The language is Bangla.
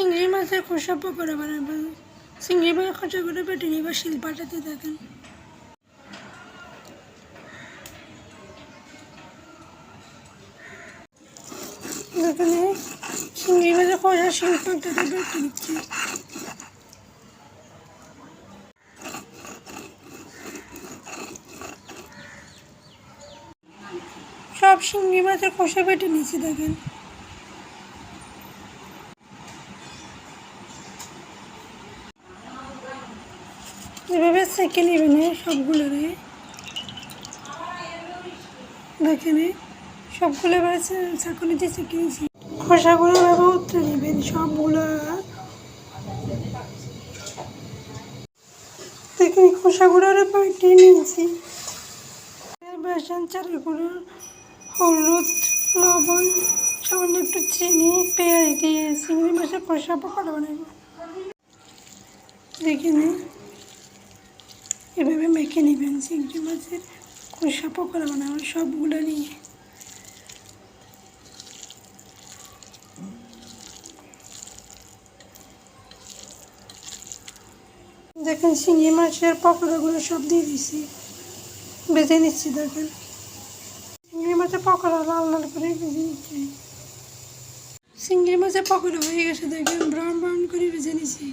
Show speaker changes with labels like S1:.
S1: চিংড়ি মাছের খোসা পকোড়া বানাবো। চিংড়ি মাছের খোসা করে পেটে নিয়ে শিল পাটাতে দেখেন। এখানে চিংড়ি মাছের খোসা শিল পাটাতে পেটে নিচ্ছি। সব চিংড়ি মাছের খোসা পেটে নিচে দেখেন। এভাবে সেকে নেবেন সবগুলোরে দেখেন সবগুলো এবারে চাকুনিতে সেকে নিয়েছি খোসাগুলো এভাবে উত্তরে নেবেন সবগুলো। দেখেন খোসাগুলো পাল্টে নিয়েছি। বেসন চালের গুঁড়ো হলুদ, লবণ, সামান্য একটু চিনি, পেঁয়াজ দিয়ে চিংড়ি মাছের খোসা পকোড়া বানাবো। দেখে এভাবে মেখে নেবেন চিংড়ি মাছের খোসা পকোড়া বানাবো সবগুলো নিয়ে। দেখেন চিংড়ি মাছের পকোড়াগুলো সব দিয়ে দিছি। বেজে নিচ্ছি, দেখেন। চিংড়ি মাছের পকোড়া লাল লাল করে ভেজে নিচ্ছি। চিংড়ি মাছের পকোড়া হয়ে গেছে, দেখেন। ব্রাউন ব্রাউন করে ভেজে নিচ্ছি